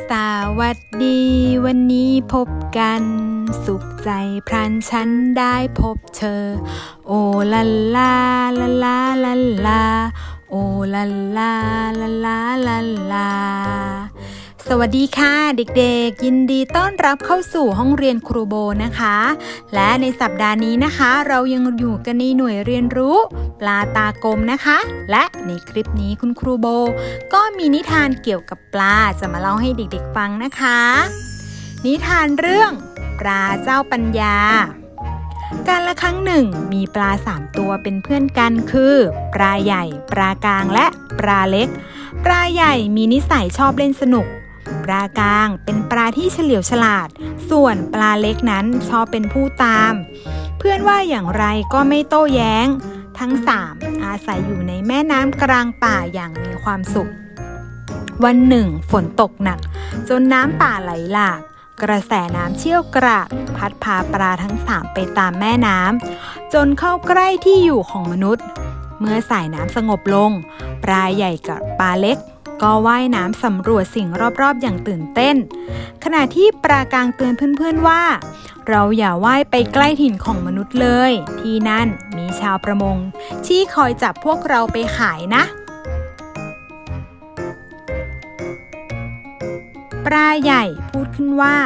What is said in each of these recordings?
สวัสดีวันนี้พบกัน สุขใจพรันฉันได้พบเธอ โอลาลาลาลาลาลาโอลาลาลาลาลาลา สวัสดีค่ะเด็กๆ ยินดีต้อนรับเข้าสู่ห้องเรียนครูโบนะคะ และในสัปดาห์นี้นะคะ เรายังอยู่กันในหน่วยเรียนรู้ ปลาตากลมนะคะ และในคลิปนี้คุณครูโบ ก็มีนิทานเกี่ยวกับปลาจะมาเล่าให้เด็กๆฟังนะคะ นิทานเรื่อง ปลาเจ้าปัญญา การละครั้งหนึ่งมีปลาสามตัวเป็นเพื่อนกันคือ ปลาใหญ่ ปลากลางและปลาเล็ก ปลาใหญ่มีนิสัยชอบเล่นสนุก ปลากลางเป็นปลาที่เฉลียวฉลาด ส่วนปลาเล็กนั้นชอบเป็นผู้ตาม เพื่อนว่าอย่างไรก็ไม่โต้แย้ง ทั้งสามอาศัยอยู่ในแม่น้ำกลางป่าอย่างมีความสุข วันหนึ่งฝนตกหนัก จนน้ำป่าไหลหลากกระแสน้ำเชี่ยวกรากพัดพาปลาทั้งสามไปตามแม่น้ำจนเข้าใกล้ที่อยู่ของมนุษย์ เมื่อสายน้ำสงบลง ปลาใหญ่กับปลาเล็ก ก็ว่ายน้ำสำรวจสิ่งรอบๆ อย่างตื่นเต้น ขณะที่ปลากลางเตือนเพื่อนๆว่า เราอย่าว่ายไปใกล้ถิ่นของมนุษย์เลย ที่นั่นมีชาวประมง ที่คอยจับพวกเราไปขายนะปลาใหญ่พูดขึ้นว่า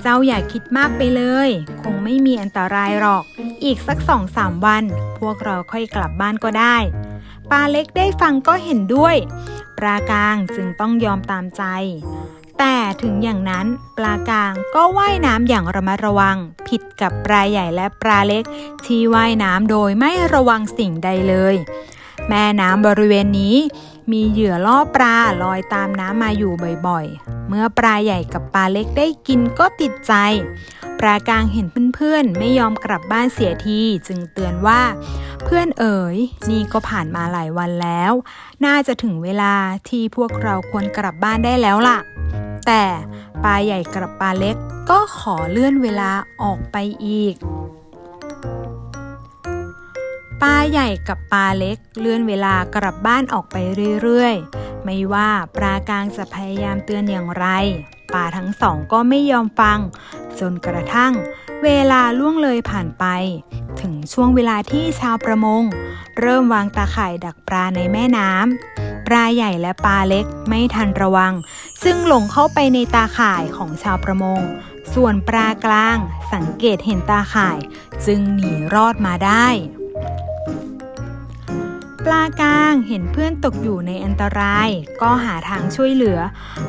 เจ้าอย่าคิดมากไปเลย คงไม่มีอันตรายหรอก อีกสักสองสามวัน พวกเราค่อยกลับบ้านก็ได้ ปลาเล็กได้ฟังก็เห็นด้วย ปลากลางจึงต้องยอมตามใจ แต่ถึงอย่างนั้นปลากลางก็ว่ายน้ำอย่างระมัดระวัง ผิดกับปลาใหญ่และปลาเล็ก ที่ว่ายน้ำโดยไม่ระวังสิ่งใดเลย แม่น้ำบริเวณนี้ มีเหยื่อล่อปลาลอยตามน้ำมาอยู่บ่อยๆ เมื่อปลาใหญ่กับปลาเล็กได้กินก็ติดใจ ปลากลางเห็นเพื่อนๆ ไม่ยอมกลับบ้านเสียทีจึงเตือนว่า เพื่อนเอ๋ย นี่ก็ผ่านมาหลายวันแล้ว น่าจะถึงเวลาที่พวกเราควรกลับบ้านได้แล้วล่ะ แต่ปลาใหญ่กับปลาเล็กก็ขอเลื่อนเวลาออกไปอีก ปลาใหญ่กับปลาเล็กเลื่อนเวลากลับบ้านออกไปเรื่อยๆ ไม่ว่าปลากลางจะพยายามเตือนอย่างไรปลาทั้งสองก็ไม่ยอมฟัง จนกระทั่ง เวลาล่วงเลยผ่านไป ถึงช่วงเวลาที่ชาวประมง เริ่มวางตาข่ายดักปลาในแม่น้ำปลาใหญ่และปลาเล็กไม่ทันระวัง ซึ่งหลงเข้าไปในตาข่ายของชาวประมง ส่วนปลากลางสังเกตเห็นตาข่าย จึงหนีรอดมาได้ ปลากลางเห็นเพื่อนตกอยู่ในอันตราย ก็หาทางช่วยเหลือ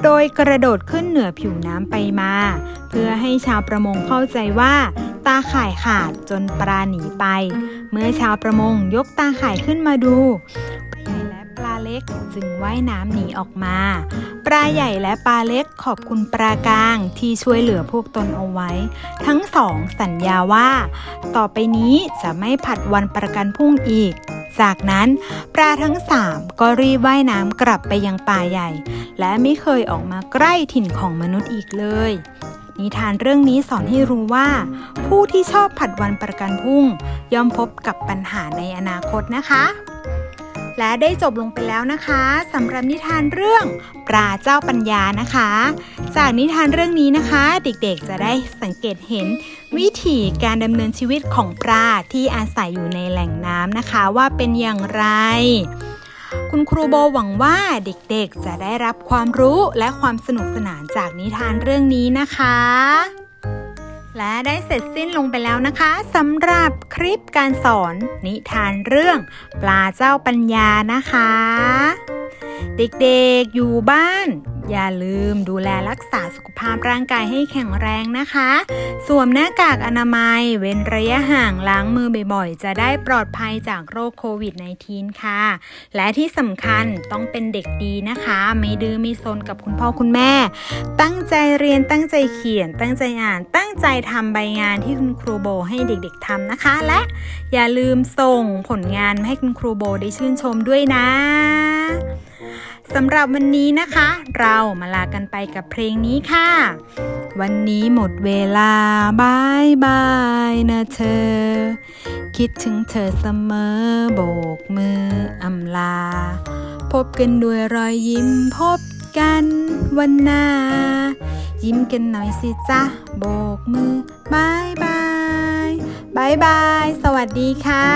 โดยกระโดดขึ้นเหนือผิวน้ำไปมา เพื่อให้ชาวประมงเข้าใจว่า ตาข่ายขาดจนปลาหนีไป เมื่อชาวประมงยกตาข่ายขึ้นมาดู ล็กจึงว่ายน้ำหนีออกมา ปลาใหญ่และปลาเล็กขอบคุณปลากลางที่ช่วยเหลือพวกตนเอาไว้ ทั้งสองสัญญาว่า ต่อไปนี้จะไม่ผัดวันประกันพรุ่งอีก จากนั้นปลาทั้งสามก็รีบว่ายน้ำกลับไปยังป่าใหญ่ และไม่เคยออกมาใกล้ถิ่นของมนุษย์อีกเลยนิทานเรื่องนี้สอนให้รู้ว่า ผู้ที่ชอบผัดวันประกันพรุ่ง ย่อมพบกับปัญหาในอนาคตนะคะ และได้จบลงไปแล้วนะคะสำหรับนิทานเรื่องปลาเจ้าปัญญานะคะ จากนิทานเรื่องนี้นะคะ เด็กๆจะได้สังเกตเห็นวิถีการดำเนินชีวิตของปลาที่อาศัยอยู่ในแหล่งน้ำนะคะ ว่าเป็นอย่างไร คุณครูโบหวังว่าเด็กๆจะได้รับความรู้และความสนุกสนานจากนิทานเรื่องนี้นะคะ และได้เสร็จสิ้นลงไปแล้วนะคะสำหรับคลิปการสอนนิทานเรื่อง ปลาเจ้าปัญญานะคะ เด็กๆอยู่บ้าน อย่าลืมดูแลรักษาสุขภาพร่างกายให้แข็งแรงนะคะ สวมหน้ากากอนามัย เว้นระยะห่างล้างมือบ่อยๆ จะได้ปลอดภัยจากโรคโควิด -19 ค่ะ และที่สำคัญต้องเป็นเด็กดีนะคะ ไม่ดื้อไม่ซนกับคุณพ่อคุณแม่ ตั้งใจเรียนตั้งใจเขียน ตั้งใจอ่าน ตั้งใจทำใบงานที่คุณครูโบให้เด็กๆทำนะคะ และอย่าลืมส่งผลงานมาให้คุณครูโบได้ชื่นชมด้วยนะ สำหรับวันนี้นะคะ เรามาลากันไปกับเพลงนี้ค่ะ วันนี้หมดเวลาบายบายนะเธอ คิดถึงเธอเสมอโบกมืออำลา พบกันด้วยรอยยิ้มพบกันวันหน้า ยิ้มกันหน่อยสิจ๊ะโบกมือบายบายบายบาย สวัสดีค่ะ